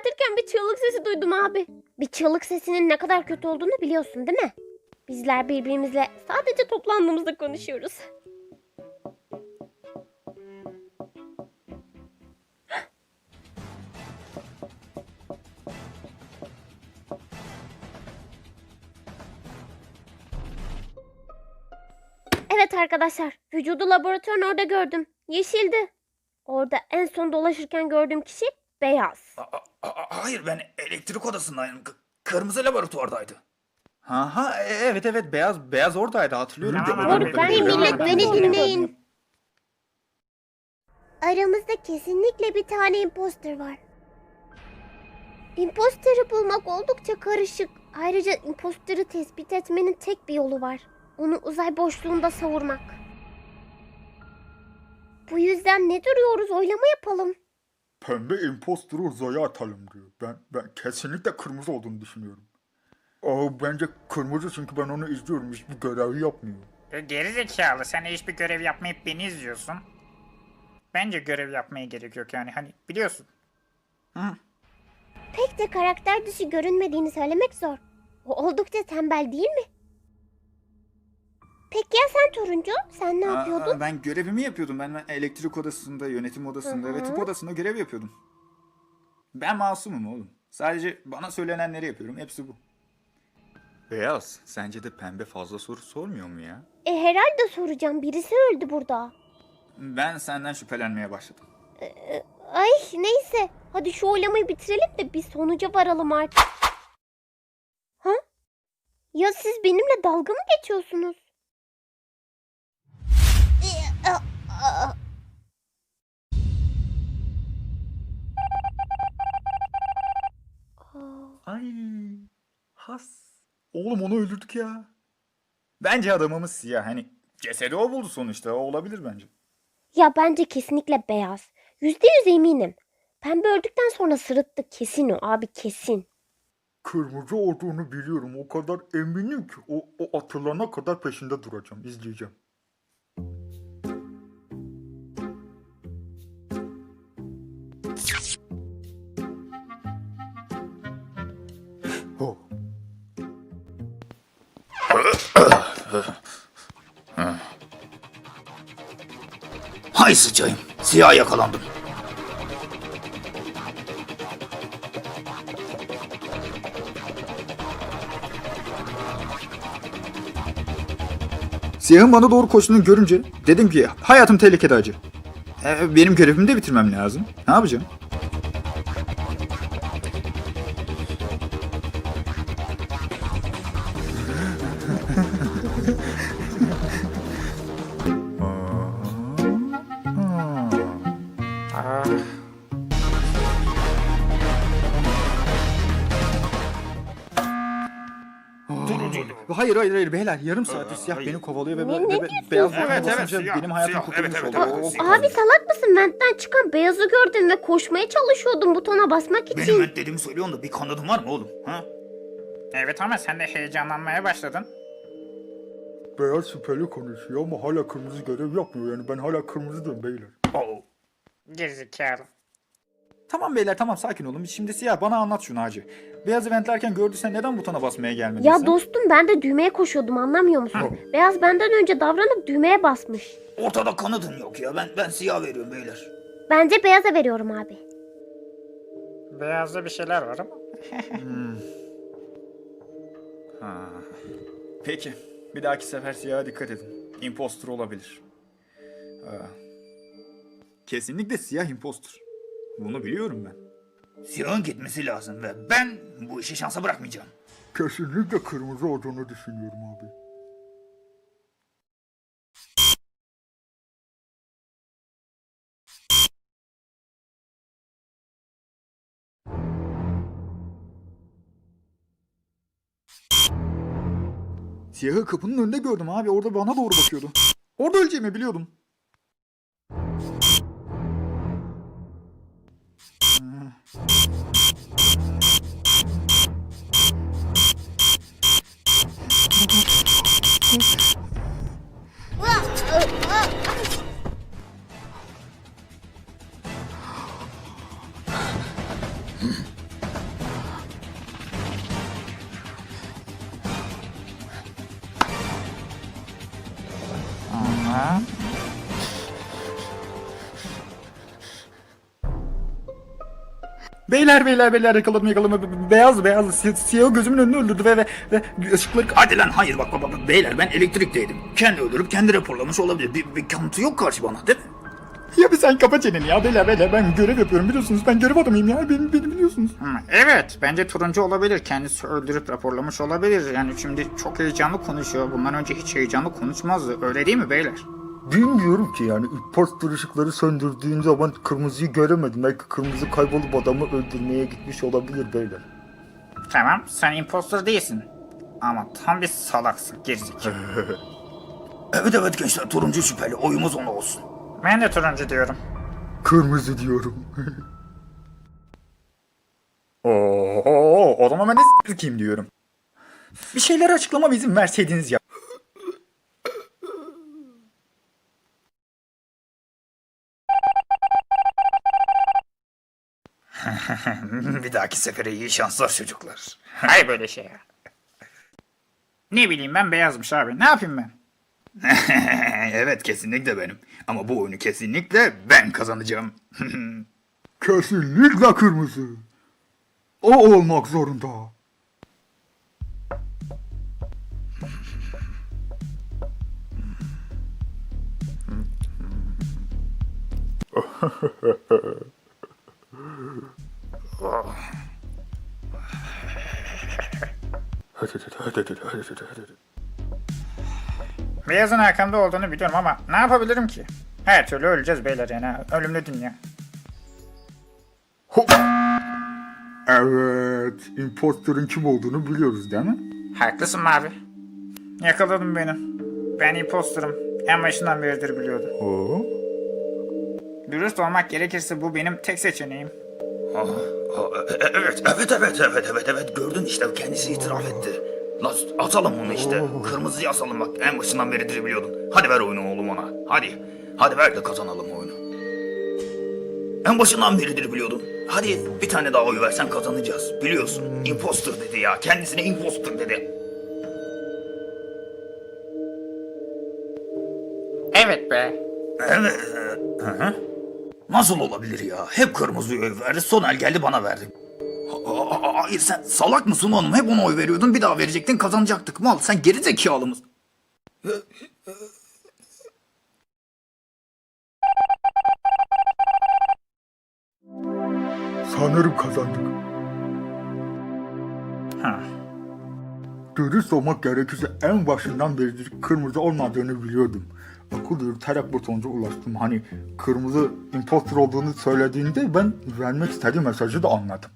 düzeltirken bir çığlık sesi duydum abi. Bir çığlık sesinin ne kadar kötü olduğunu biliyorsun değil mi? Bizler birbirimizle sadece toplandığımızda konuşuyoruz. Evet arkadaşlar, vücudu laboratuvarın orada gördüm. Yeşildi. Orada en son dolaşırken gördüğüm kişi beyaz. A- a- a- hayır ben elektrik odasındaydım. K- kırmızı laboratuvardaydı. Ha ha e- evet evet beyaz beyaz oradaydı hatırlıyorum. Tamam, gördüm, ben- millet, beni dinleyin. Aramızda kesinlikle bir tane imposter var. Imposteri bulmak oldukça karışık. Ayrıca imposteri tespit etmenin tek bir yolu var. Onu uzay boşluğunda savurmak. Bu yüzden ne duruyoruz oylama yapalım. Pembe imposter'ı uzaya atalım diyor. Ben ben kesinlikle kırmızı olduğunu düşünüyorum. Aa, bence kırmızı çünkü ben onu izliyorum. Hiçbir görevi yapmıyor. E, Geri zekalı sen hiçbir görev yapmayıp beni izliyorsun. Bence görev yapmaya gerek yok yani hani biliyorsun. Pek de karakter dışı görünmediğini söylemek zor. O oldukça tembel değil mi? Peki ya sen turuncu? Sen ne Aa, yapıyordun? ben görevimi yapıyordum. Ben, ben elektrik odasında, yönetim odasında Hı ve hı. tıp odasında görev yapıyordum. Ben masumum oğlum. Sadece bana söylenenleri yapıyorum. Hepsi bu. Beyaz, sence de pembe fazla soru sormuyor mu ya? E herhalde soracağım. Birisi öldü burada. Ben senden şüphelenmeye başladım. Ay neyse. Hadi şu oylamayı bitirelim de bir sonuca varalım artık. Ha? Ya siz benimle dalga mı geçiyorsunuz? Ay, has. Oğlum onu öldürdük ya. Bence adamımız siyah. Hani cesedi o buldu sonuçta. O olabilir bence. Ya bence kesinlikle beyaz. Yüzde yüz eminim. Pembe öldükten sonra sırıttı. Kesin o abi kesin. Kırmızı olduğunu biliyorum. O kadar eminim ki o, o atılana kadar peşinde duracağım. izleyeceğim. Hay sıçayım. Siyah yakalandım. Siyahın bana doğru koştuğunu görünce dedim ki hayatım tehlikede acı. E, benim görevimi de bitirmem lazım. Ne yapacağım? Hayır hayır hayır beyler yarım saattir siyah hayır. beni kovalıyor ve, Ne- ne ve diyorsun beyaz Evet, evet, basınca siyah, benim hayatım siyah, kurtulmuş evet, evet, oldu. evet, O- siyah. Abi salak mısın? Ventten çıkan beyazı gördüm ve koşmaya çalışıyordum butona basmak için. Benim dediğimi söylüyorsun da bir kanadın var mı oğlum? Ha? Evet ama sen de heyecanlanmaya başladın. Beyaz şüpheli konuşuyor ama hala kırmızı görev yapmıyor. Yani ben hala kırmızı diyorum beyler. Oo. Geri zekalı. Tamam beyler tamam sakin olun. Şimdi siyah bana anlat şunu hacı. Beyaz eventlerken gördüysen neden butona basmaya gelmedin Ya sen? dostum ben de düğmeye koşuyordum anlamıyor musun? Beyaz benden önce davranıp düğmeye basmış. Ortada kanadın yok ya. Ben ben siyah veriyorum beyler. Bence beyaza veriyorum abi. Beyazda bir şeyler var ama. Ha. Peki. Bir dahaki sefer siyaha dikkat edin. Impostor olabilir. Ha. Kesinlikle siyah impostor. Bunu biliyorum ben. Siyahın gitmesi lazım ve ben bu işi şansa bırakmayacağım. Kesinlikle kırmızı olduğunu düşünüyorum abi. Siyahı kapının önünde gördüm abi. Orada bana doğru bakıyordu. Orada öleceğimi biliyordum. 우와! 어, Beyler beyler beyler yakaladım yakaladım. Be- be- Beyaz beyaz si- siyahı gözümün önünde öldürdü ve ve, ve ışıkları Hadi lan hayır bak bak beyler ben elektrikteydim. Kendi öldürüp kendi raporlamış olabilir. Bir, bir kanıtı yok karşı bana değil mi? Ya bir sen kapa çeneni ya beyler beyler ben görev yapıyorum biliyorsunuz ben görev adamıyım ya beni, beni biliyorsunuz. Evet, bence turuncu olabilir. Kendisi öldürüp raporlamış olabilir. Yani şimdi çok heyecanlı konuşuyor. Bundan önce hiç heyecanlı konuşmazdı. Öyle değil mi beyler? Bilmiyorum ki yani impostor ışıkları söndürdüğün zaman kırmızıyı göremedim. Belki kırmızı kaybolup adamı öldürmeye gitmiş olabilir beyler. Tamam, sen impostor değilsin. Ama tam bir salaksın, gerizekalı. Evet evet gençler turuncu şüpheli oyumuz ona olsun. ben de turuncu diyorum. Kırmızı diyorum. Oo, o zaman ben de s**kiyim diyorum. Bir şeyler açıklama izin verseydiniz ya. bir dahaki sefere iyi şanslar çocuklar. Hay böyle şey ya. Ne bileyim ben beyazmış abi. Ne yapayım ben? evet kesinlikle benim. Ama bu oyunu kesinlikle ben kazanacağım. Kesinlikle kırmızı. O olmak zorunda. Beyazın arkamda olduğunu biliyorum ama ne yapabilirim ki? Her türlü öleceğiz beyler yani. Ölümlü dünya. Hop. Evet, imposterın kim olduğunu biliyoruz değil mi? Haklısın mavi. Yakaladın beni. Ben imposterım. En başından beridir biliyordum. Oo. Dürüst olmak gerekirse bu benim tek seçeneğim. Aa, e- evet evet evet evet evet evet gördün işte kendisi itiraf etti. Lan atalım bunu işte. Kırmızıyı asalım bak en başından beridir biliyordun. Hadi ver oyunu oğlum ona. Hadi. Hadi ver de kazanalım oyunu. En başından beridir biliyordun. Hadi bir tane daha oy versen kazanacağız. Biliyorsun. Imposter dedi ya. Kendisine imposter dedi. Evet be. Evet. Hı hı. Nasıl olabilir ya? Hep kırmızıya oy verdi. Son el geldi bana verdi. Hayır sen salak mısın oğlum? Hep ona oy veriyordun. Bir daha verecektin kazanacaktık. Mal sen geri zekalı mısın? Sanırım kazandık. Ha. Dürüst olmak gerekirse en başından beridir kırmızı olmadığını biliyordum. Akıl yürüterek bu sonuca ulaştım. Hani kırmızı imposter olduğunu söylediğinde ben vermek istediğim mesajı da anladım.